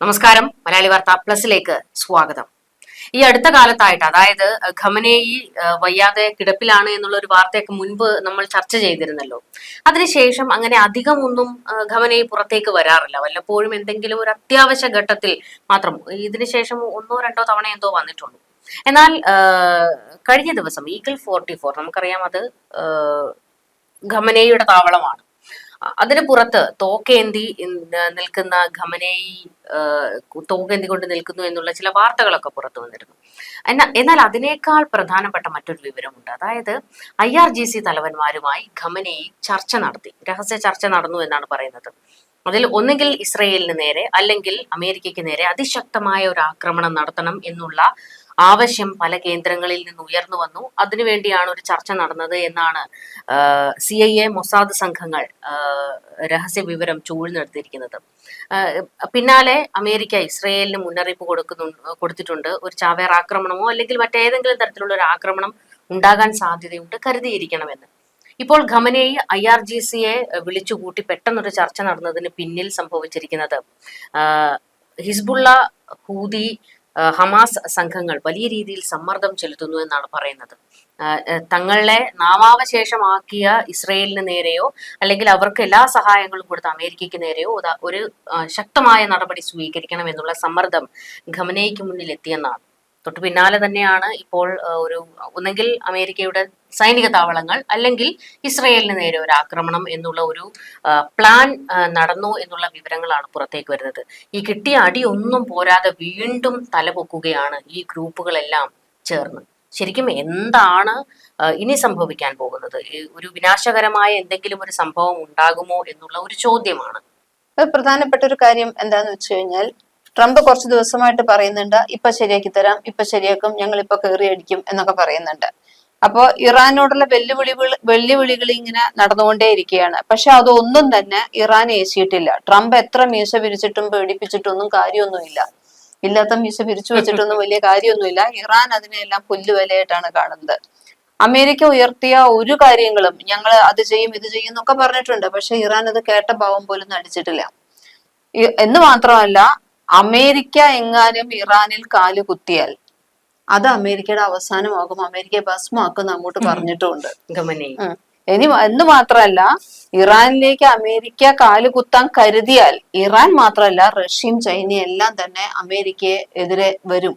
നമസ്കാരം. മലയാളി വാർത്ത പ്ലസിലേക്ക് സ്വാഗതം. ഈ അടുത്ത കാലത്തായിട്ട് അതായത് ഖമനേയി വയ്യാതെ കിടപ്പിലാണ് എന്നുള്ള ഒരു വാർത്തയൊക്കെ മുൻപ് നമ്മൾ ചർച്ച ചെയ്തിരുന്നല്ലോ. അതിനുശേഷം അങ്ങനെ അധികം ഒന്നും ഖമനേയി പുറത്തേക്ക് വരാറില്ല. വല്ലപ്പോഴും എന്തെങ്കിലും ഒരു അത്യാവശ്യ ഘട്ടത്തിൽ മാത്രം ഇതിനുശേഷം ഒന്നോ രണ്ടോ തവണ എന്തോ വന്നിട്ടുള്ളൂ. എന്നാൽ കഴിഞ്ഞ ദിവസം ഈഗിൾ ഫോർട്ടി ഫോർ നമുക്കറിയാം അത് ഏഹ്, ഖമനേയിയുടെ താവളമാണ്. അതിന് പുറത്ത് തോക്കേന്തി നിൽക്കുന്ന ഖമനേയി തോക്കേന്തി കൊണ്ട് നിൽക്കുന്നു എന്നുള്ള ചില വാർത്തകളൊക്കെ പുറത്തു വന്നിരുന്നു. എന്നാൽ എന്നാൽ അതിനേക്കാൾ പ്രധാനപ്പെട്ട മറ്റൊരു വിവരമുണ്ട്. അതായത് ഐ ആർ ജി സി തലവന്മാരുമായി ഖമനേയി ചർച്ച നടത്തി. രഹസ്യ ചർച്ച നടന്നു എന്നാണ് പറയുന്നത്. അതിൽ ഒന്നുകിൽ ഇസ്രയേലിന് നേരെ അല്ലെങ്കിൽ അമേരിക്കയ്ക്ക് നേരെ അതിശക്തമായ ഒരു ആക്രമണം നടത്തണം എന്നുള്ള ആവശ്യം പല കേന്ദ്രങ്ങളിൽ നിന്ന് ഉയർന്നു വന്നു. അതിനുവേണ്ടിയാണ് ഒരു ചർച്ച നടന്നത് എന്നാണ് സി ഐ എ മൊസാദ് സംഘങ്ങൾ രഹസ്യ വിവരം ചൂഴ്ന്നെടുത്തിരിക്കുന്നത്. പിന്നാലെ അമേരിക്ക ഇസ്രയേലിന് മുന്നറിയിപ്പ് കൊടുക്കുന്നു കൊടുത്തിട്ടുണ്ട്. ഒരു ചാവേർ ആക്രമണമോ അല്ലെങ്കിൽ മറ്റേതെങ്കിലും തരത്തിലുള്ള ഒരു ആക്രമണം ഉണ്ടാകാൻ സാധ്യതയുണ്ട് കരുതിയിരിക്കണമെന്ന്. ഇപ്പോൾ ഖമനേയി ഐ ആർ ജി സിയെ വിളിച്ചുകൂട്ടി പെട്ടെന്നൊരു ചർച്ച നടന്നതിന് പിന്നിൽ സംഭവിച്ചിരിക്കുന്നത് ഹിസ്ബുള്ള ഹൂതി ഹമാസ് സംഘങ്ങൾ വലിയ രീതിയിൽ സമ്മർദ്ദം ചെലുത്തുന്നു എന്നാണ് പറയുന്നത്. തങ്ങളെ നാമാവശേഷമാക്കിയ ഇസ്രയേലിന് നേരെയോ അല്ലെങ്കിൽ അവർക്ക് എല്ലാ സഹായങ്ങളും കൊടുത്ത അമേരിക്കയ്ക്ക് നേരെയോ ഒരു ശക്തമായ നടപടി സ്വീകരിക്കണം എന്നുള്ള സമ്മർദ്ദം ഖമനയ്ക്ക് മുന്നിൽ എത്തിയെന്നാണ് തൊട്ടു പിന്നാലെ തന്നെയാണ് ഇപ്പോൾ ഒരു ഒന്നെങ്കിൽ അമേരിക്കയുടെ സൈനിക താവളങ്ങൾ അല്ലെങ്കിൽ ഇസ്രയേലിന് നേരെ ഒരു ആക്രമണം എന്നുള്ള ഒരു പ്ലാൻ നടന്നു എന്നുള്ള വിവരങ്ങളാണ് പുറത്തേക്ക് വരുന്നത്. ഈ കിട്ടിയ അടി ഒന്നും പോരാതെ വീണ്ടും തലപൊക്കുകയാണ് ഈ ഗ്രൂപ്പുകളെല്ലാം ചേർന്ന്. ശരിക്കും എന്താണ് ഇനി സംഭവിക്കാൻ പോകുന്നത്? ഒരു വിനാശകരമായ എന്തെങ്കിലും ഒരു സംഭവം ഉണ്ടാകുമോ എന്നുള്ള ഒരു ചോദ്യമാണ്. പ്രധാനപ്പെട്ട ഒരു കാര്യം എന്താന്ന് വെച്ച് കഴിഞ്ഞാൽ ട്രംപ് കുറച്ച് ദിവസമായിട്ട് പറയുന്നുണ്ട് ഇപ്പൊ ശരിയാക്കി തരാം ഇപ്പൊ ശരിയാക്കും ഞങ്ങൾ ഇപ്പൊ കയറി അടിക്കും എന്നൊക്കെ പറയുന്നുണ്ട്. അപ്പോ ഇറാനോടുള്ള വെല്ലുവിളികൾ വെല്ലുവിളികൾ ഇങ്ങനെ നടന്നുകൊണ്ടേ ഇരിക്കുകയാണ്. പക്ഷെ അതൊന്നും തന്നെ ഇറാൻ ഏശിയിട്ടില്ല. ട്രംപ് എത്ര മീശ പിരിച്ചിട്ടും പേടിപ്പിച്ചിട്ടൊന്നും കാര്യമൊന്നുമില്ല. ഇല്ലാത്ത മീശ പിരിച്ചു വെച്ചിട്ടൊന്നും വലിയ കാര്യമൊന്നുമില്ല. ഇറാൻ അതിനെല്ലാം പുല്ലുവിലയായിട്ടാണ് കാണുന്നത്. അമേരിക്ക ഉയർത്തിയ ഒരു കാര്യങ്ങളും ഞങ്ങൾ അത് ചെയ്യും ഇത് ചെയ്യും എന്നൊക്കെ പറഞ്ഞിട്ടുണ്ട്. പക്ഷെ ഇറാൻ അത് കേട്ട ഭാവം പോലും നടിച്ചിട്ടില്ല. എന്ന് മാത്രമല്ല അമേരിക്ക എങ്ങാനും ഇറാനിൽ കാൽ കുത്തിയാൽ? അത് അമേരിക്കയുടെ അവസാനമാകും. അമേരിക്കയെ ഭസ്മാക്കും അങ്ങോട്ട് പറഞ്ഞിട്ടുണ്ട്. ഇനി എന്ന് മാത്രമല്ല ഇറാനിലേക്ക് അമേരിക്ക കാൽ കുത്താൻ കരുതിയാൽ ഇറാൻ മാത്രമല്ല റഷ്യയും ചൈനയും എല്ലാം തന്നെ അമേരിക്കയെ എതിരെ വരും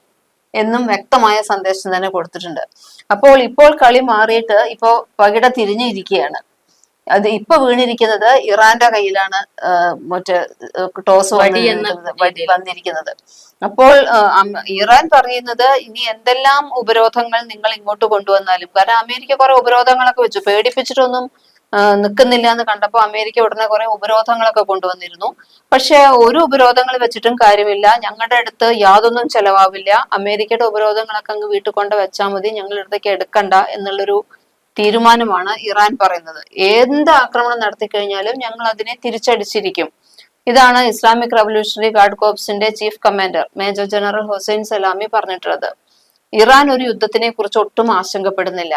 എന്നും വ്യക്തമായ സന്ദേശം തന്നെ കൊടുത്തിട്ടുണ്ട്. അപ്പോൾ ഇപ്പോൾ കളി മാറിയിട്ട് ഇപ്പോ പകിട തിരിഞ്ഞിരിക്കുകയാണ്. അത് ഇപ്പൊ വീണിരിക്കുന്നത് ഇറാന്റെ കയ്യിലാണ് മറ്റേ ടോസ് വടി വന്നിരിക്കുന്നത്. അപ്പോൾ ഇറാൻ പറയുന്നത് ഇനി എന്തെല്ലാം ഉപരോധങ്ങൾ നിങ്ങൾ ഇങ്ങോട്ട് കൊണ്ടുവന്നാലും കാരണം അമേരിക്ക കുറെ ഉപരോധങ്ങളൊക്കെ വെച്ചു. പേടിപ്പിച്ചിട്ടൊന്നും നിൽക്കുന്നില്ല എന്ന് കണ്ടപ്പോൾ അമേരിക്ക ഉടനെ കുറെ ഉപരോധങ്ങളൊക്കെ കൊണ്ടുവന്നിരുന്നു. പക്ഷെ ഒരു ഉപരോധങ്ങൾ വെച്ചിട്ടും കാര്യമില്ല. ഞങ്ങളുടെ അടുത്ത് യാതൊന്നും ചെലവാവില്ല. അമേരിക്കയുടെ ഉപരോധങ്ങളൊക്കെ അങ്ങ് വീട്ടിൽ കൊണ്ട് വെച്ചാൽ മതി. ഞങ്ങളുടെ അടുത്തേക്ക് എടുക്കണ്ട എന്നുള്ളൊരു തീരുമാനമാണ് ഇറാൻ പറയുന്നത്. എന്ത് ആക്രമണം നടത്തി കഴിഞ്ഞാലും ഞങ്ങൾ അതിനെ തിരിച്ചടിച്ചിരിക്കും. ഇതാണ് Islamic revolutionary guard കോപ്സിന്റെ chief commander major general Hussein Salami പറഞ്ഞിട്ടുള്ളത്. ഇറാൻ ഒരു യുദ്ധത്തിനെ കുറിച്ച് ഒട്ടും ആശങ്കപ്പെടുന്നില്ല.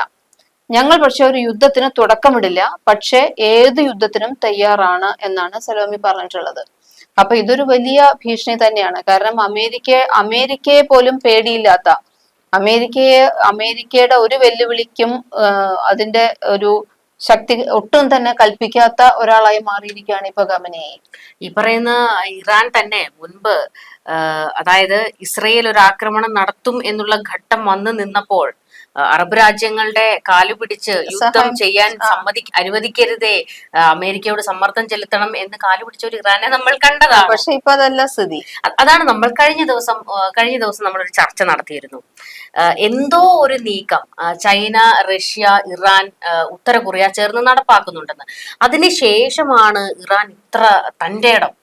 ഞങ്ങൾ പക്ഷെ ഒരു യുദ്ധത്തിന് തുടക്കമിടില്ല. പക്ഷേ ഏത് യുദ്ധത്തിനും തയ്യാറാണ് എന്നാണ് സലോമി പറഞ്ഞിട്ടുള്ളത്. അപ്പൊ ഇതൊരു വലിയ ഭീഷണി തന്നെയാണ്. കാരണം അമേരിക്ക അമേരിക്കയെ പോലും പേടിയില്ലാത്ത അമേരിക്കയെ അമേരിക്കയുടെ ഒരു വെല്ലുവിളിക്കും അതിന്റെ ഒരു ശക്തി ഒട്ടും തന്നെ കൽപ്പിക്കാത്ത ഒരാളായി മാറിയിരിക്കുകയാണ് ഇപ്പൊ ഗമനയെ ഈ പറയുന്ന ഇറാൻ തന്നെ മുൻപ് അതായത് ഇസ്രയേൽ ഒരു ആക്രമണം നടത്തും എന്നുള്ള ഘട്ടം വന്നു നിന്നപ്പോൾ അറബ് രാജ്യങ്ങളുടെ കാലു പിടിച്ച് യുദ്ധം ചെയ്യാൻ. സമ്മതി അനുവദിക്കരുതേ. അമേരിക്കയോട് സമ്മർദ്ദം ചെലുത്തണം എന്ന് കാലു പിടിച്ച ഒരു ഇറാനെ നമ്മൾ കണ്ടതാണ്. പക്ഷെ ഇപ്പൊ അതല്ല സ്ഥിതി. അതാണ് നമ്മൾ കഴിഞ്ഞ ദിവസം കഴിഞ്ഞ ദിവസം നമ്മൾ ഒരു ചർച്ച നടത്തിയിരുന്നു. എന്തോ ഒരു നീക്കം ചൈന റഷ്യ ഇറാൻ ഉത്തര കൊറിയ ചേർന്ന് നടപ്പാക്കുന്നുണ്ടെന്ന്. അതിനുശേഷമാണ് ഇറാൻ ഇത്ര തന്റെ ഇടം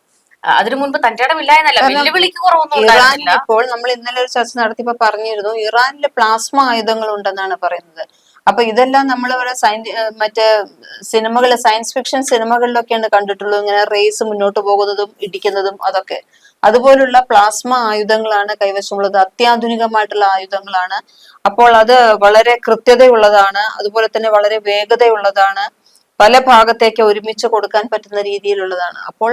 അതിനു മുൻപ് തന്റെ ഇടം ഇല്ല എന്നല്ല വെല്ലുവിളിക്ക് കുറവൊന്നും ഇപ്പോൾ നമ്മൾ ഇന്നലെ ഒരു ചർച്ച നടത്തിയപ്പോ പറഞ്ഞിരുന്നു ഇറാനിലെ പ്ലാസ്മ ആയുധങ്ങൾ ഉണ്ടെന്നാണ് പറയുന്നത്. അപ്പൊ ഇതെല്ലാം നമ്മൾ ഇവിടെ സയൻ മറ്റേ സിനിമകൾ സയൻസ് ഫിക്ഷൻ സിനിമകളിലൊക്കെയാണ് കണ്ടിട്ടുള്ളൂ ഇങ്ങനെ റേസ് മുന്നോട്ട് പോകുന്നതും ഇടിക്കുന്നതും അതൊക്കെ. അതുപോലുള്ള പ്ലാസ്മ ആയുധങ്ങളാണ് കൈവശമുള്ളത്. അത്യാധുനികമായിട്ടുള്ള ആയുധങ്ങളാണ്. അപ്പോൾ അത് വളരെ കൃത്യതയുള്ളതാണ്. അതുപോലെ തന്നെ വളരെ വേഗതയുള്ളതാണ്. പല ഭാഗത്തേക്ക് ഒരുമിച്ച് കൊടുക്കാൻ പറ്റുന്ന രീതിയിലുള്ളതാണ്. അപ്പോൾ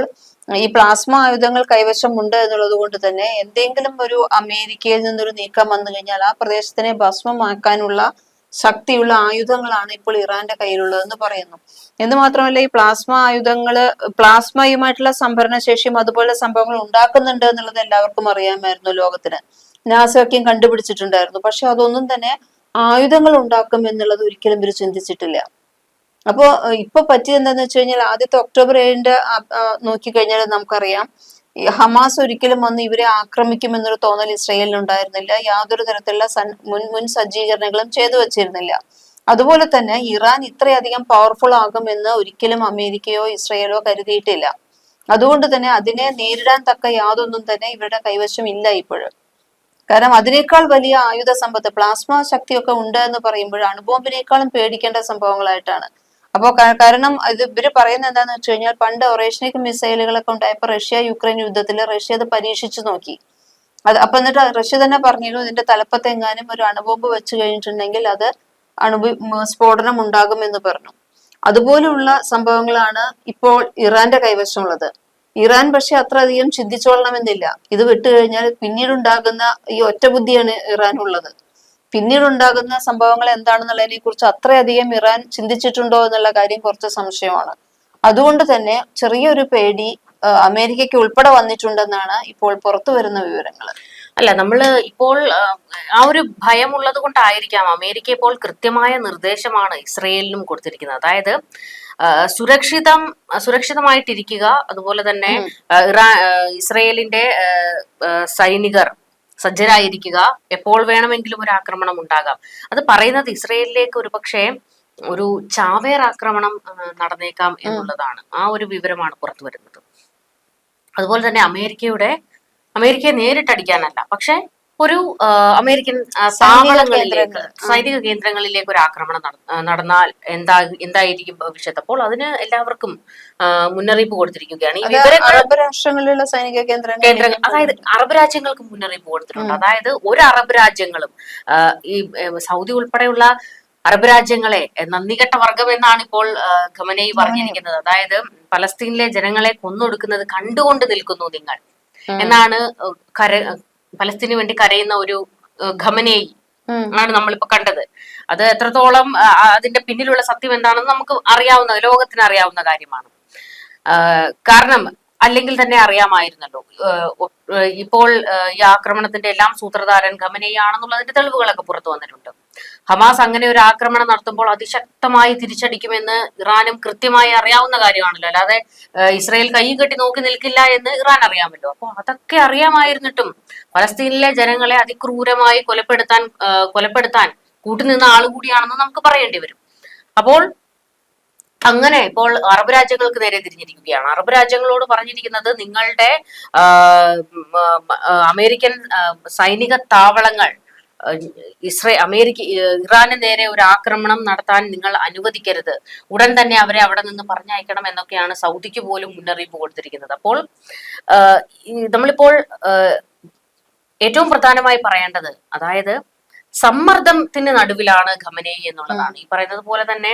ഈ പ്ലാസ്മ ആയുധങ്ങൾ കൈവശമുണ്ട് എന്നുള്ളത് കൊണ്ട് തന്നെ എന്തെങ്കിലും ഒരു അമേരിക്കയിൽ നിന്നൊരു നീക്കം വന്നു കഴിഞ്ഞാൽ ആ പ്രദേശത്തിനെ ഭസ്മമാക്കാനുള്ള ശക്തിയുള്ള ആയുധങ്ങളാണ് ഇപ്പോൾ ഇറാന്റെ കയ്യിലുള്ളതെന്ന് പറയുന്നു. എന്ന് മാത്രമല്ല ഈ പ്ലാസ്മ ആയുധങ്ങൾ പ്ലാസ്മയുമായിട്ടുള്ള സംഭരണ ശേഷിയും അതുപോലെ സംഭവങ്ങൾ ഉണ്ടാക്കുന്നുണ്ട് എന്നുള്ളത് എല്ലാവർക്കും അറിയാമായിരുന്നു ലോകത്തിന്. നാസോക്യം കണ്ടുപിടിച്ചിട്ടുണ്ടായിരുന്നു. പക്ഷെ അതൊന്നും തന്നെ ആയുധങ്ങൾ ഉണ്ടാക്കും എന്നുള്ളത് ഒരിക്കലും ഇവർ ചിന്തിച്ചിട്ടില്ല. അപ്പോ ഇപ്പൊ പറ്റിയത് എന്താന്ന് വെച്ച് കഴിഞ്ഞാൽ ആദ്യത്തെ ഒക്ടോബർ ഏഴിന്റെ നോക്കിക്കഴിഞ്ഞാൽ നമുക്കറിയാം. ഹമാസ് ഒരിക്കലും വന്ന് ഇവരെ ആക്രമിക്കുമെന്നൊരു തോന്നൽ ഇസ്രയേലിന് ഉണ്ടായിരുന്നില്ല യാതൊരു തരത്തിലുള്ള മുൻ മുൻ സജ്ജീകരണങ്ങളും ചെയ്തു വെച്ചിരുന്നില്ല. അതുപോലെ തന്നെ ഇറാൻ ഇത്രയധികം പവർഫുൾ ആകുമെന്ന് ഒരിക്കലും അമേരിക്കയോ ഇസ്രയേലോ കരുതിയിട്ടില്ല. അതുകൊണ്ട് തന്നെ അതിനെ നേരിടാൻ തക്ക യാതൊന്നും തന്നെ ഇവരുടെ കൈവശം ഇല്ല ഇപ്പോഴും. കാരണം അതിനേക്കാൾ വലിയ ആയുധ സമ്പത്ത് പ്ലാസ്മ ശക്തിയൊക്കെ ഉണ്ട് എന്ന് പറയുമ്പോൾ അണുബോംബിനേക്കാളും പേടിക്കേണ്ട സംഭവങ്ങളായിട്ടാണ്. അപ്പോൾ കാരണം ഇത് ഇവർ പറയുന്നത് എന്താന്ന് വെച്ച് കഴിഞ്ഞാൽ പണ്ട് ഒറേഷനിക് മിസൈലുകളൊക്കെ ഉണ്ടായപ്പോ റഷ്യ യുക്രൈൻ യുദ്ധത്തിൽ റഷ്യ അത് പരീക്ഷിച്ചു നോക്കി. അത് അപ്പൊ എന്നിട്ട് റഷ്യ തന്നെ പറഞ്ഞിരുന്നു ഇതിന്റെ തലപ്പത്തെങ്ങാനും ഒരു അണുബോംബ് വെച്ച് കഴിഞ്ഞിട്ടുണ്ടെങ്കിൽ അത് അണു സ്ഫോടനം ഉണ്ടാകും എന്ന് പറഞ്ഞു. അതുപോലെയുള്ള സംഭവങ്ങളാണ് ഇപ്പോൾ ഇറാന്റെ കൈവശമുള്ളത്. ഇറാൻ പക്ഷെ അത്രയധികം ചിന്തിച്ചോളണമെന്നില്ല. ഇത് വിട്ടുകഴിഞ്ഞാൽ പിന്നീടുണ്ടാകുന്ന ഈ ഒറ്റ ബുദ്ധിയാണ് ഇറാനുള്ളത് പിന്നീടുണ്ടാകുന്ന സംഭവങ്ങൾ എന്താണെന്നുള്ളതിനെ കുറിച്ച് അത്രയധികം ഇറാൻ ചിന്തിച്ചിട്ടുണ്ടോ എന്നുള്ള കാര്യം കുറച്ച് സംശയമാണ്. അതുകൊണ്ട് തന്നെ ചെറിയൊരു പേടി അമേരിക്കയ്ക്ക് ഉൾപ്പെടെ വന്നിട്ടുണ്ടെന്നാണ് ഇപ്പോൾ പുറത്തു വരുന്ന വിവരങ്ങൾ. അല്ല നമ്മൾ ഇപ്പോൾ ആ, ഒരു ഭയമുള്ളത് കൊണ്ടായിരിക്കാം അമേരിക്ക ഇപ്പോൾ കൃത്യമായ നിർദ്ദേശമാണ് ഇസ്രയേലിനും കൊടുത്തിരിക്കുന്നത്. അതായത് സുരക്ഷിതം സുരക്ഷിതമായിട്ടിരിക്കുക അതുപോലെ തന്നെ ഇറാ ഇസ്രയേലിന്റെ സൈനികർ സജ്ജരായിരിക്കുക. എപ്പോൾ വേണമെങ്കിലും ഒരു ആക്രമണം ഉണ്ടാകാം. അത് പറയുന്നത് ഇസ്രയേലിലേക്ക് ഒരു പക്ഷേ ഒരു ചാവേർ ആക്രമണം നടന്നേക്കാം എന്നുള്ളതാണ്. ആ ഒരു വിവരമാണ് പുറത്തു വരുന്നത്. അതുപോലെ തന്നെ അമേരിക്കയുടെ അമേരിക്കയെ നേരിട്ടടിക്കാനല്ല. പക്ഷെ ഒരു അമേരിക്കൻ താവളങ്ങളിലേക്ക് സൈനിക കേന്ദ്രങ്ങളിലേക്ക് ഒരു ആക്രമണം നടന്നാൽ എന്താ എന്തായിരിക്കും ഭവിഷ്യത്ത്? അപ്പോൾ അതിന് എല്ലാവർക്കും മുന്നറിയിപ്പ് കൊടുത്തിരിക്കുകയാണ്. അറബ് രാഷ്ട്രങ്ങളിലുള്ള സൈനിക കേന്ദ്രങ്ങൾ അതായത് അറബ് രാജ്യങ്ങൾക്ക് മുന്നറിയിപ്പ് കൊടുത്തിട്ടുണ്ട്. അതായത് ഒരു അറബ് രാജ്യങ്ങളും ഈ സൗദി ഉൾപ്പെടെയുള്ള അറബ് രാജ്യങ്ങളെ നന്ദികെട്ട വർഗം എന്നാണ് ഇപ്പോൾ ഖമനയി ഖമനേയി. പറഞ്ഞിരിക്കുന്നത്. അതായത് പലസ്തീനിലെ ജനങ്ങളെ കൊന്നൊടുക്കുന്നത് കണ്ടുകൊണ്ട് നിൽക്കുന്നു നിങ്ങൾ. എന്നാണ് കര പലസ്തീനു വേണ്ടി കരയുന്ന ഒരു ഖമനേയി. ആണ് നമ്മളിപ്പോ കണ്ടത്. അത് എത്രത്തോളം അതിന്റെ പിന്നിലുള്ള സത്യം എന്താണെന്ന് നമുക്ക് അറിയാവുന്ന ലോകത്തിന് അറിയാവുന്ന കാര്യമാണ്. കാരണം അല്ലെങ്കിൽ തന്നെ അറിയാമായിരുന്നല്ലോ. ഇപ്പോൾ ഈ ആക്രമണത്തിന്റെ എല്ലാം സൂത്രധാരൻ ഖമനേയി ആണെന്നുള്ളതിന്റെ തെളിവുകളൊക്കെ പുറത്തു വന്നിട്ടുണ്ട്. ഹമാസ് അങ്ങനെ ഒരു ആക്രമണം നടത്തുമ്പോൾ അതിശക്തമായി തിരിച്ചടിക്കുമെന്ന് ഇറാനും കൃത്യമായി അറിയാവുന്ന കാര്യമാണല്ലോ. അല്ലാതെ ഇസ്രയേൽ കൈ കെട്ടി നോക്കി നിൽക്കില്ല എന്ന് ഇറാൻ അറിയാമല്ലോ. അപ്പോൾ അതൊക്കെ അറിയാമായിരുന്നിട്ടും ഫലസ്തീനിലെ ജനങ്ങളെ അതിക്രൂരമായി കൊലപ്പെടുത്താൻ കൊലപ്പെടുത്താൻ കൂട്ടുനിന്ന ആളുകൂടിയാണെന്ന് നമുക്ക് പറയേണ്ടി വരും. അപ്പോൾ അങ്ങനെ ഇപ്പോൾ അറബ് രാജ്യങ്ങൾക്ക് നേരെ തിരിഞ്ഞിരിക്കുകയാണ്. അറബ് രാജ്യങ്ങളോട് പറഞ്ഞിരിക്കുന്നത് നിങ്ങളുടെ അമേരിക്കൻ സൈനിക താവളങ്ങൾ ഇസ്രേ അമേരിക്ക ഇറാന് നേരെ ഒരു ആക്രമണം നടത്താൻ നിങ്ങൾ അനുവദിക്കരുത്. ഉടൻ തന്നെ അവരെ അവിടെ നിന്ന് പറഞ്ഞയക്കണം എന്നൊക്കെയാണ് സൗദിക്ക് പോലും മുന്നറിയിപ്പ് കൊടുത്തിരിക്കുന്നത്. അപ്പോൾ നമ്മളിപ്പോൾ ഏറ്റവും പ്രധാനമായി പറയേണ്ടത് അതായത് സമ്മർദ്ദത്തിന് നടുവിലാണ് ഖമനേയി എന്നുള്ളതാണ്. ഈ പറയുന്നത് പോലെ തന്നെ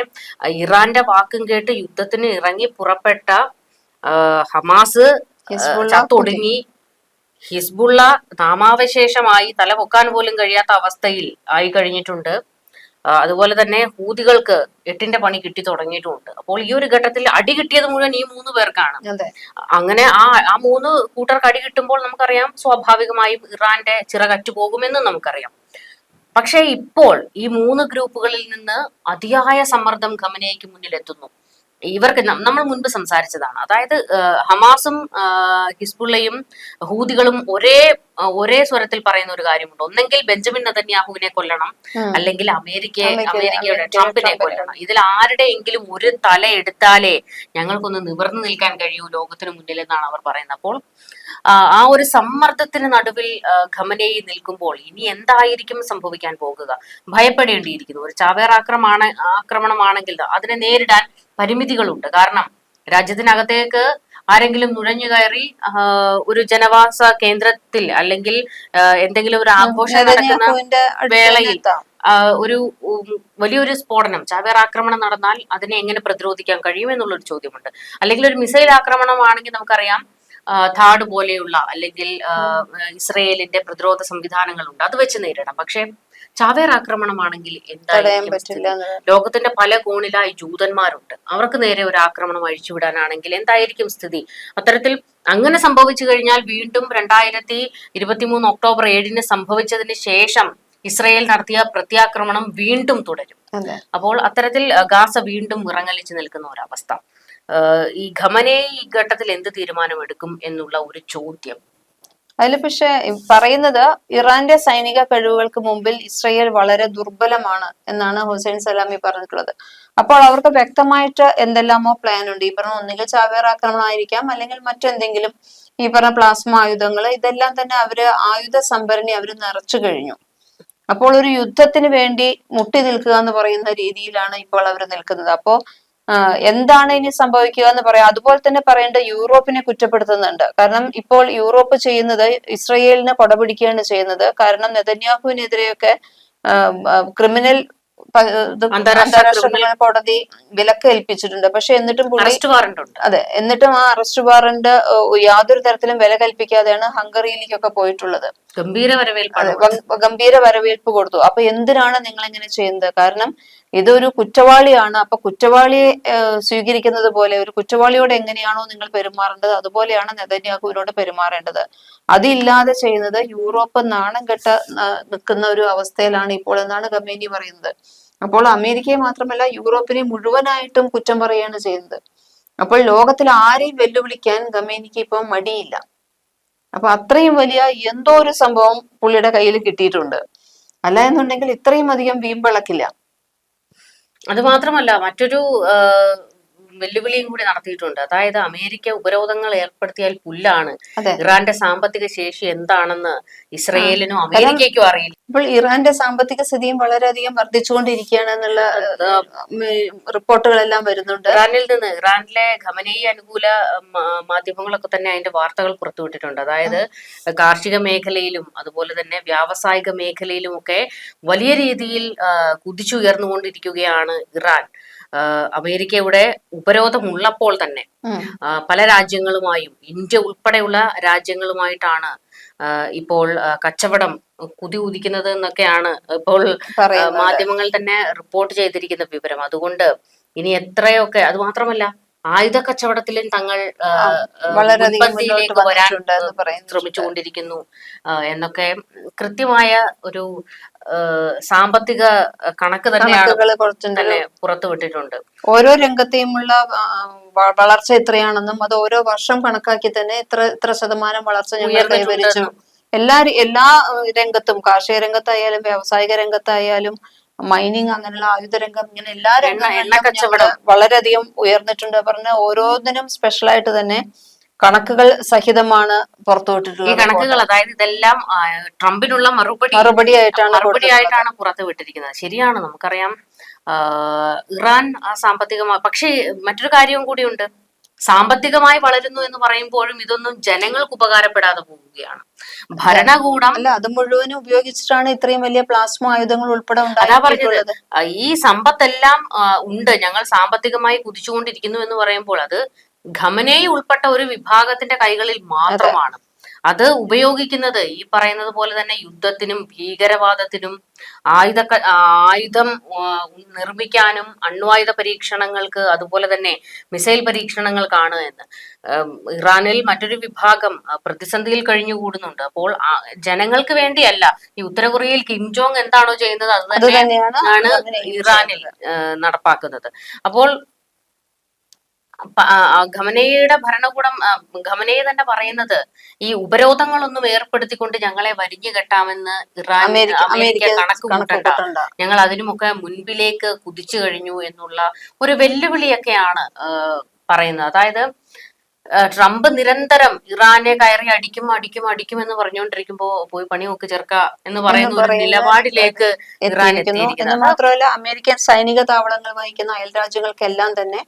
ഇറാന്റെ വാക്കും കേട്ട് യുദ്ധത്തിന് ഇറങ്ങി പുറപ്പെട്ട ഹമാസ് തുടങ്ങി ചത്തൊടുങ്ങി ഹിസ്ബുള്ള നാമാവശേഷമായി തലപൊക്കാൻ പോലും കഴിയാത്ത അവസ്ഥയിൽ ആയി കഴിഞ്ഞിട്ടുണ്ട്. അതുപോലെ തന്നെ ഹൂതികൾക്ക് എട്ടിന്റെ പണി കിട്ടി തുടങ്ങിയിട്ടുമുണ്ട് അപ്പോൾ ഈ ഒരു ഘട്ടത്തിൽ അടി കിട്ടിയത് മുഴുവൻ ഈ മൂന്ന് പേർക്കാണ്. അങ്ങനെ ആ ആ മൂന്ന് കൂട്ടർക്ക് അടി കിട്ടുമ്പോൾ നമുക്കറിയാം സ്വാഭാവികമായും ഇറാന്റെ ചിറകറ്റു പോകുമെന്നും നമുക്കറിയാം. പക്ഷേ ഇപ്പോൾ ഈ മൂന്ന് ഗ്രൂപ്പുകളിൽ നിന്ന് അതിയായ സമ്മർദ്ദം ഖമനയ്ക്ക് മുന്നിൽ എത്തുന്നു ഇവർക്ക് നമ്മൾ മുൻപ് സംസാരിച്ചതാണ്. അതായത് ഹമാസും ഹിസ്ബുള്ളയും ഹൂതികളും ഒരേ ഒരേ സ്വരത്തിൽ പറയുന്ന ഒരു കാര്യമുണ്ട്. ഒന്നെങ്കിൽ ബെഞ്ചമിൻ നതന്യാഹുവിനെ കൊല്ലണം. അല്ലെങ്കിൽ അമേരിക്കയെ അമേരിക്ക- അമേരിക്കയുടെ ട്രംപിനെ കൊല്ലണം. ഇതിൽ ആരുടെയെങ്കിലും ഒരു തല എടുത്താലേ ഞങ്ങൾക്കൊന്ന് നിവർന്നു നിൽക്കാൻ കഴിയൂ ലോകത്തിന് മുന്നിൽ എന്നാണ് അവർ പറയുന്നത്. അപ്പോൾ ആ, ഒരു സമ്മർദ്ദത്തിന് നടുവിൽ ഖമനേയി നിൽക്കുമ്പോൾ ഇനി എന്തായിരിക്കും സംഭവിക്കാൻ പോകുക? ഭയപ്പെടേണ്ടിയിരിക്കുന്നു. ഒരു ചാവേർ ആക്രമണ ആക്രമണമാണെങ്കിൽ അതിനെ നേരിടാൻ പരിമിതികളുണ്ട്. കാരണം രാജ്യത്തിനകത്തേക്ക് ആരെങ്കിലും നുഴഞ്ഞു കയറി ഒരു ജനവാസ കേന്ദ്രത്തിൽ അല്ലെങ്കിൽ എന്തെങ്കിലും ഒരു ആഘോഷം നടക്കുന്ന വേളയിൽ ഒരു വലിയൊരു സ്ഫോടനം ചാവേർ ആക്രമണം നടന്നാൽ അതിനെ എങ്ങനെ പ്രതിരോധിക്കാൻ കഴിയും എന്നുള്ളൊരു ചോദ്യമുണ്ട്. അല്ലെങ്കിൽ ഒരു മിസൈൽ ആക്രമണമാണെങ്കിൽ നമുക്കറിയാം ഥാഡ് പോലെയുള്ള അല്ലെങ്കിൽ ഇസ്രയേലിന്റെ പ്രതിരോധ സംവിധാനങ്ങളുണ്ട്. അത് വെച്ച് നേരിടാം പക്ഷേ ചാവേർ ആക്രമണമാണെങ്കിൽ എന്തായിരിക്കും ലോകത്തിന്റെ പല കോണിലായി ജൂതന്മാരുണ്ട്. അവർക്ക് നേരെ ഒരു ആക്രമണം അഴിച്ചുവിടാനാണെങ്കിൽ എന്തായിരിക്കും സ്ഥിതി? അത്തരത്തിൽ അങ്ങനെ സംഭവിച്ചു കഴിഞ്ഞാൽ വീണ്ടും രണ്ടായിരത്തി ഇരുപത്തിമൂന്ന് ഒക്ടോബർ ഏഴിന് സംഭവിച്ചതിന് ശേഷം ഇസ്രയേൽ നടത്തിയ പ്രത്യാക്രമണം വീണ്ടും തുടരും. അപ്പോൾ അത്തരത്തിൽ ഗാസ വീണ്ടും ഇറങ്ങലിച്ചു നിൽക്കുന്ന ഒരവസ്ഥ. ഈ ഖമനെ ഈ ഘട്ടത്തിൽ എന്ത് തീരുമാനമെടുക്കും എന്നുള്ള ഒരു ചോദ്യം. അതിൽ പക്ഷേ പറയുന്നത് ഇറാന്റെ സൈനിക കഴിവുകൾക്ക് മുമ്പിൽ ഇസ്രയേൽ വളരെ ദുർബലമാണ് എന്നാണ് ഹുസൈൻ സലാമി പറഞ്ഞിട്ടുള്ളത്. അപ്പോൾ അവർക്ക് വ്യക്തമായിട്ട് എന്തെല്ലാമോ പ്ലാൻ ഉണ്ട്. ഈ പറഞ്ഞ ഒന്നുകിൽ ചാവേർ ആക്രമണമായിരിക്കാം അല്ലെങ്കിൽ മറ്റെന്തെങ്കിലും ഈ പറഞ്ഞ പ്ലാസ്മ ആയുധങ്ങൾ ഇതെല്ലാം തന്നെ അവർ ആയുധ സംഭരണി അവർ നിറച്ചു കഴിഞ്ഞു. അപ്പോൾ ഒരു യുദ്ധത്തിന് വേണ്ടി മുട്ടി നിൽക്കുക എന്ന് പറയുന്ന രീതിയിലാണ് ഇപ്പോൾ അവർ നിൽക്കുന്നത്. അപ്പോ ആ, എന്താണ് ഇനി സംഭവിക്കുക എന്ന് പറയാം. അതുപോലെ തന്നെ പറയേണ്ട യൂറോപ്പിനെ കുറ്റപ്പെടുത്തുന്നുണ്ട്. കാരണം ഇപ്പോൾ യൂറോപ്പ് ചെയ്യുന്നത് ഇസ്രയേലിനെ കൊടപിടിക്കുകയാണ് ചെയ്യുന്നത്. കാരണം നെതന്യാഹുവിനെതിരെയൊക്കെ ക്രിമിനൽ അന്താരാഷ്ട്ര കോടതി വിലക്ക് ഏൽപ്പിച്ചിട്ടുണ്ട് പക്ഷെ എന്നിട്ടും അറസ്റ്റ് വാറണ്ട് അതെ എന്നിട്ടും ആ അറസ്റ്റ് വാറണ്ട് യാതൊരു തരത്തിലും വില കൽപ്പിക്കാതെയാണ് ഹംഗറിയിലേക്കൊക്കെ പോയിട്ടുള്ളത്. ഗംഭീര വരവേൽപ്പ് ഗംഭീര വരവേൽപ്പ് കൊടുത്തു. അപ്പൊ എന്തിനാണ് നിങ്ങൾ ഇങ്ങനെ ചെയ്യുന്നത്? കാരണം ഇതൊരു കുറ്റവാളിയാണ്. അപ്പൊ കുറ്റവാളിയെ സ്വീകരിക്കുന്നത് പോലെ ഒരു കുറ്റവാളിയോട് എങ്ങനെയാണോ നിങ്ങൾ പെരുമാറേണ്ടത് അതുപോലെയാണ് നെതന്യാഹുവിനോട് പെരുമാറേണ്ടത്. അതില്ലാതെ ചെയ്യുന്നത് യൂറോപ്പ് നാണം കെട്ട നിൽക്കുന്ന ഒരു അവസ്ഥയിലാണ് ഇപ്പോൾ എന്നാണ് ഗമേനി പറയുന്നത്. അപ്പോൾ അമേരിക്കയെ മാത്രമല്ല യൂറോപ്പിനെ മുഴുവനായിട്ടും കുറ്റം പറയുകയാണ് ചെയ്യുന്നത്. അപ്പോൾ ലോകത്തിൽ ആരെയും വെല്ലുവിളിക്കാൻ ഗമേനിക്ക് ഇപ്പം മടിയില്ല. അപ്പൊ അത്രയും വലിയ എന്തോ ഒരു സംഭവം പുള്ളിയുടെ കയ്യിൽ കിട്ടിയിട്ടുണ്ട്. അല്ല എന്നുണ്ടെങ്കിൽ ഇത്രയും അധികം വീമ്പിളക്കില്ല. അത് മാത്രമല്ല മറ്റൊരു വെല്ലുവിളിയും കൂടി നടത്തിയിട്ടുണ്ട്. അതായത് അമേരിക്ക ഉപരോധങ്ങൾ ഏർപ്പെടുത്തിയാൽ പുല്ലാണ്. ഇറാന്റെ സാമ്പത്തിക ശേഷി എന്താണെന്ന് ഇസ്രയേലിനും അമേരിക്കയ്ക്കും അറിയില്ല. ഇപ്പോൾ ഇറാന്റെ സാമ്പത്തിക സ്ഥിതിയും വളരെയധികം വർദ്ധിച്ചുകൊണ്ടിരിക്കുകയാണ് എന്നുള്ള റിപ്പോർട്ടുകളെല്ലാം വരുന്നുണ്ട്. ഇറാനിൽ നിന്ന് ഇറാനിലെ ഖമനയി അനുകൂല മാധ്യമങ്ങളൊക്കെ തന്നെ അതിന്റെ വാർത്തകൾ പുറത്തുവിട്ടിട്ടുണ്ട് അതായത് കാർഷിക മേഖലയിലും അതുപോലെ തന്നെ വ്യാവസായിക മേഖലയിലും ഒക്കെ വലിയ രീതിയിൽ കുതിച്ചുയർന്നുകൊണ്ടിരിക്കുകയാണ് ഇറാൻ. അമേരിക്കയുടെ ഉപരോധമുള്ളപ്പോൾ തന്നെ പല രാജ്യങ്ങളുമായും ഇന്ത്യ ഉൾപ്പെടെയുള്ള രാജ്യങ്ങളുമായിട്ടാണ് ഇപ്പോൾ കച്ചവടം കുതി ഉദിക്കുന്നത് എന്നൊക്കെയാണ് ഇപ്പോൾ മാധ്യമങ്ങൾ തന്നെ റിപ്പോർട്ട് ചെയ്തിരിക്കുന്ന വിവരം. അതുകൊണ്ട് ഇനി എത്രയൊക്കെ അത് മാത്രമല്ല ആയുധ കച്ചവടത്തിലും തങ്ങൾ വരാൻ പറയുന്നു. ശ്രമിച്ചുകൊണ്ടിരിക്കുന്നു. എന്നൊക്കെ കൃത്യമായ ഒരു സാമ്പത്തിക കണക്ക് തന്നെ പുറത്തു വിട്ടിട്ടുണ്ട്. ഓരോ രംഗത്തെയുമുള്ള വളർച്ച എത്രയാണെന്നും അത് ഓരോ വർഷം കണക്കാക്കി തന്നെ ഇത്ര ഇത്ര ശതമാനം വളർച്ച ഞങ്ങൾ കൈവരിച്ചു. എല്ലാ എല്ലാ രംഗത്തും കാർഷിക രംഗത്തായാലും വ്യാവസായിക രംഗത്തായാലും മൈനിങ് അങ്ങനെയുള്ള ആയുധ രംഗം ഇങ്ങനെ എല്ലാ രംഗങ്ങളിലും എണ്ണ കച്ചവടം. ഞങ്ങൾ വളരെയധികം ഉയർന്നിട്ടുണ്ട്. പറഞ്ഞ ഓരോന്നിനും സ്പെഷ്യലായിട്ട് തന്നെ കണക്കുകൾ സഹിതമാണ് ഈ പുറത്തുവിട്ടിട്ടുള്ളത് കണക്കുകൾ അതായത് ഇതെല്ലാം ട്രംപിനുള്ള മറുപടി മറുപടി ആയിട്ടാണ് മറുപടി ആയിട്ടാണ് പുറത്ത് വിട്ടിരിക്കുന്നത് ശരിയാണ് നമുക്കറിയാം. ഇറാൻ ആ സാമ്പത്തികമായി പക്ഷേ മറ്റൊരു കാര്യവും കൂടിയുണ്ട്. സാമ്പത്തികമായി വളരുന്നു എന്ന് പറയുമ്പോഴും ഇതൊന്നും ജനങ്ങൾക്ക് ഉപകാരപ്പെടാതെ പോവുകയാണ്. ഭരണകൂടം അല്ല അത് മുഴുവനും ഉപയോഗിച്ചിട്ടാണ് ഇത്രയും വലിയ പ്ലാസ്മ ആയുധങ്ങൾ ഉൾപ്പെടെ അതാ പറഞ്ഞത്. ഈ സമ്പത്തെല്ലാം ഉണ്ട്. ഞങ്ങൾ സാമ്പത്തികമായി കുതിച്ചുകൊണ്ടിരിക്കുന്നു എന്ന് പറയുമ്പോൾ അത് ഖമനയി ഉൾപ്പെട്ട ഒരു വിഭാഗത്തിന്റെ കൈകളിൽ മാത്രമാണ്. അത് ഉപയോഗിക്കുന്നത് ഈ പറയുന്നത് പോലെ തന്നെ യുദ്ധത്തിനും ഭീകരവാദത്തിനും ആയുധ ആയുധം നിർമ്മിക്കാനും അണ്വായുധ പരീക്ഷണങ്ങൾക്ക് അതുപോലെ തന്നെ മിസൈൽ പരീക്ഷണങ്ങൾക്കാണ് എന്ന്. ഇറാനിൽ മറ്റൊരു വിഭാഗം പ്രതിസന്ധിയിൽ കഴിഞ്ഞുകൂടുന്നുണ്ട്. അപ്പോൾ ജനങ്ങൾക്ക് വേണ്ടിയല്ല ഈ ഉത്തര കൊറിയയിൽ കിം ജോങ് എന്താണോ ചെയ്യുന്നത് അത് തന്നെയാണ് ഇറാനിൽ നടപ്പാക്കുന്നത്. അപ്പോൾ ഖമനയുടെ ഭരണകൂടം ഖമനയെ തന്നെ പറയുന്നത് ഈ ഉപരോധങ്ങളൊന്നും ഏർപ്പെടുത്തിക്കൊണ്ട് ഞങ്ങളെ വരിഞ്ഞു കെട്ടാമെന്ന് ഇറാൻ അമേരിക്ക കണക്ക് കൂട്ടണ്ട. ഞങ്ങൾ അതിനുമൊക്കെ മുൻപിലേക്ക് കുതിച്ചു കഴിഞ്ഞു എന്നുള്ള ഒരു വെല്ലുവിളിയൊക്കെയാണ് പറയുന്നത്. അതായത് ട്രംപ് നിരന്തരം ഇറാനെ കയറി അടിക്കും അടിക്കും അടിക്കും എന്ന് പറഞ്ഞുകൊണ്ടിരിക്കുമ്പോ പോയി പണി നോക്ക് ചെറുക്ക എന്ന് പറയുന്ന ഒരു നിലപാടിലേക്ക് ഇറാൻ എത്തിയിരിക്കുന്നത്. മാത്രമല്ല അമേരിക്കൻ സൈനിക താവളങ്ങൾ വഹിക്കുന്ന അയൽ രാജ്യങ്ങൾക്കെല്ലാം തന്നെ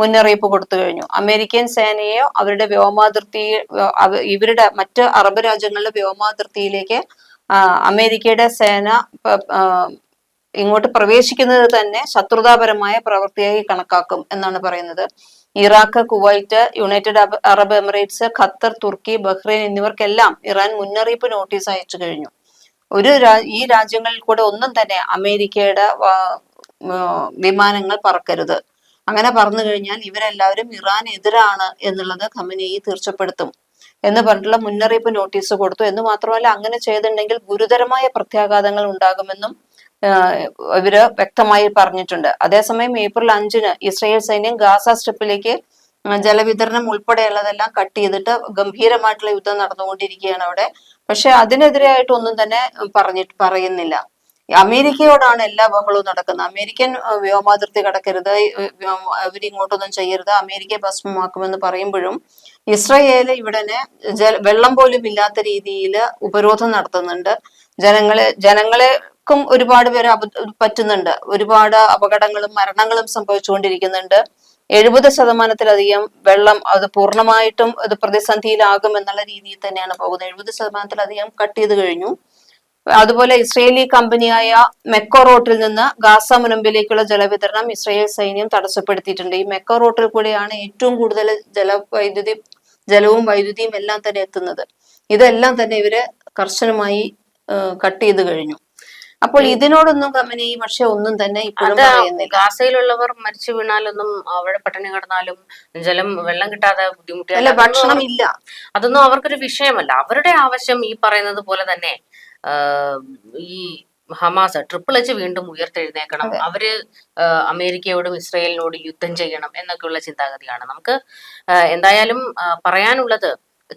മുന്നറിയിപ്പ് കൊടുത്തു കഴിഞ്ഞു. അമേരിക്കൻ സേനയോ അവരുടെ വ്യോമാതിർത്തി ഇവരുടെ മറ്റ് അറബ് രാജ്യങ്ങളുടെ വ്യോമാതിർത്തിയിലേക്ക് അമേരിക്കയുടെ സേന ഇങ്ങോട്ട് പ്രവേശിക്കുന്നത് തന്നെ ശത്രുതാപരമായ പ്രവൃത്തിയായി കണക്കാക്കും എന്നാണ് പറയുന്നത്. Iraq Kuwait United Arab Emirates Qatar തുർക്കി ബഹ്റൈൻ എന്നിവർക്കെല്ലാം ഇറാൻ മുന്നറിയിപ്പ് നോട്ടീസ് അയച്ചു കഴിഞ്ഞു. ഒരു ഈ രാജ്യങ്ങളിൽ കൂടെ ഒന്നും തന്നെ അമേരിക്കയുടെ വിമാനങ്ങൾ പറക്കരുത്. അങ്ങനെ പറഞ്ഞു കഴിഞ്ഞാൽ ഇവരെല്ലാവരും ഇറാൻ എതിരാണ് എന്നുള്ളത് ഖമനേയി തീർച്ചപ്പെടുത്തും എന്ന് പറഞ്ഞിട്ടുള്ള മുന്നറിയിപ്പ് നോട്ടീസ് കൊടുത്തു. എന്ന് മാത്രമല്ല അങ്ങനെ ചെയ്തിട്ടുണ്ടെങ്കിൽ ഗുരുതരമായ പ്രത്യാഘാതങ്ങൾ ഉണ്ടാകുമെന്നും ഇവർ വ്യക്തമായി പറഞ്ഞിട്ടുണ്ട്. അതേസമയം ഏപ്രിൽ അഞ്ചിന് ഇസ്രയേൽ സൈന്യം ഗാസ സ്ട്രിപ്പിലേക്ക് ജലവിതരണം ഉൾപ്പെടെയുള്ളതെല്ലാം കട്ട് ചെയ്തിട്ട് ഗംഭീരമായിട്ടുള്ള യുദ്ധം നടന്നുകൊണ്ടിരിക്കുകയാണ് അവിടെ. പക്ഷെ അതിനെതിരായിട്ട് ഒന്നും തന്നെ പറഞ്ഞിട്ട് പറയുന്നില്ല. അമേരിക്കയോടാണ് എല്ലാ ബഹളവും നടക്കുന്നത്. അമേരിക്കൻ വ്യോമാതിർത്തി കടക്കരുത്. അവർ ഇങ്ങോട്ടൊന്നും ചെയ്യരുത്. അമേരിക്കയെ ഭസ്മമാക്കുമെന്ന് പറയുമ്പോഴും ഇസ്രയേൽ ഇവിടെ ജല വെള്ളം പോലും ഇല്ലാത്ത രീതിയിൽ ഉപരോധം നടത്തുന്നുണ്ട്. ജനങ്ങളെ ജനങ്ങളെക്കും ഒരുപാട് പേര് പറ്റുന്നുണ്ട്. ഒരുപാട് അപകടങ്ങളും മരണങ്ങളും സംഭവിച്ചുകൊണ്ടിരിക്കുന്നുണ്ട്. എഴുപത് ശതമാനത്തിലധികം വെള്ളം അത് പൂർണമായിട്ടും അത് പ്രതിസന്ധിയിലാകും എന്നുള്ള രീതിയിൽ തന്നെയാണ് പോകുന്നത്. എഴുപത് ശതമാനത്തിലധികം കട്ട് ചെയ്ത് കഴിഞ്ഞു. അതുപോലെ ഇസ്രയേലി കമ്പനിയായ മെക്കോ റോട്ടിൽ നിന്ന് ഗാസ മുനമ്പിലേക്കുള്ള ജലവിതരണം ഇസ്രയേൽ സൈന്യം തടസ്സപ്പെടുത്തിയിട്ടുണ്ട്. ഈ മെക്കോ റോട്ടിൽ കൂടെയാണ് ഏറ്റവും കൂടുതൽ ജലവൈദ്യുതി ജലവും വൈദ്യുതിയും എല്ലാം തന്നെ എത്തുന്നത്. ഇതെല്ലാം തന്നെ ഇവർ കർശനമായി കട്ട് ചെയ്ത് കഴിഞ്ഞു. അപ്പോൾ ഇതിനോടൊന്നും കമ്പനി പക്ഷെ ഒന്നും തന്നെ ഇപ്പോഴും പറയുന്നില്ല. ഗാസയിലുള്ളവർ മരിച്ചു വീണാലൊന്നും അവിടെ പട്ടിണി കിടന്നാലും ജലം വെള്ളം കിട്ടാതെ ബുദ്ധിമുട്ടില്ല ബുദ്ധിമുട്ടിയാലും ഭക്ഷണം ഇല്ല. അതൊന്നും അവർക്കൊരു വിഷയമല്ല. അവരുടെ ആവശ്യം ഈ പറയുന്നത് പോലെ തന്നെ ഈ ഹമാസ് ട്രിപ്പിൾ എച്ച് വീണ്ടും ഉയർത്തെഴുന്നേക്കണം. അവർ അമേരിക്കയോടും ഇസ്രയേലിനോടും യുദ്ധം ചെയ്യണം എന്നൊക്കെയുള്ള ചിന്താഗതിയാണ്. നമുക്ക് എന്തായാലും പറയാനുള്ളത്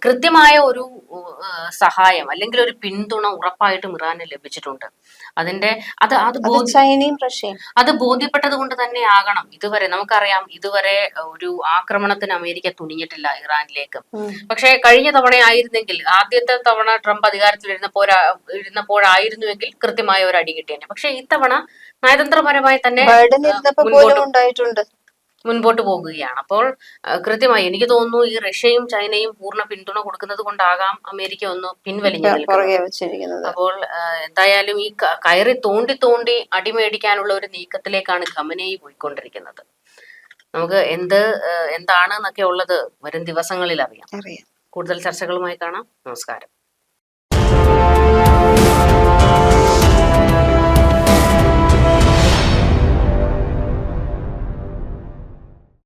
കൃത്യമായ ഒരു സഹായം അല്ലെങ്കിൽ ഒരു പിന്തുണ ഉറപ്പായിട്ടും ഇറാന് ലഭിച്ചിട്ടുണ്ട്. അതിന്റെ അത് അത് അത് ചൈനയും റഷ്യയും. അത് ബോധ്യപ്പെട്ടത് കൊണ്ട് തന്നെ ആകണം. ഇതുവരെ നമുക്കറിയാം ഇതുവരെ ഒരു ആക്രമണത്തിന് അമേരിക്ക തുനിഞ്ഞിട്ടില്ല ഇറാനിലേക്ക്. പക്ഷെ കഴിഞ്ഞ തവണ ആയിരുന്നെങ്കിൽ ആദ്യത്തെ തവണ ട്രംപ് അധികാരത്തിൽ ഇരുന്നപ്പോഴാ ഇരുന്നപ്പോഴായിരുന്നുവെങ്കിൽ കൃത്യമായ ഒരു അടി കിട്ടിയേനെ. പക്ഷെ ഇത്തവണ നയതന്ത്രപരമായി തന്നെ ഉണ്ടായിട്ടുണ്ട്. മുൻപോട്ട് പോകുകയാണ്. അപ്പോൾ കൃത്യമായി എനിക്ക് തോന്നുന്നു ഈ റഷ്യയും ചൈനയും പൂർണ പിന്തുണ കൊടുക്കുന്നത് കൊണ്ടാകാം അമേരിക്ക ഒന്ന് പിൻവലിഞ്ഞു അപ്പോൾ എന്തായാലും ഈ കയറി തോണ്ടി തോണ്ടി അടിമേടിക്കാനുള്ള ഒരു നീക്കത്തിലേക്കാണ് ഖമനേയി പോയിക്കൊണ്ടിരിക്കുന്നത്. നമുക്ക് എന്ത് എന്താണ് എന്നൊക്കെ ഉള്ളത് വരും ദിവസങ്ങളിൽ അറിയാം. കൂടുതൽ ചർച്ചകളുമായി കാണാം. നമസ്കാരം.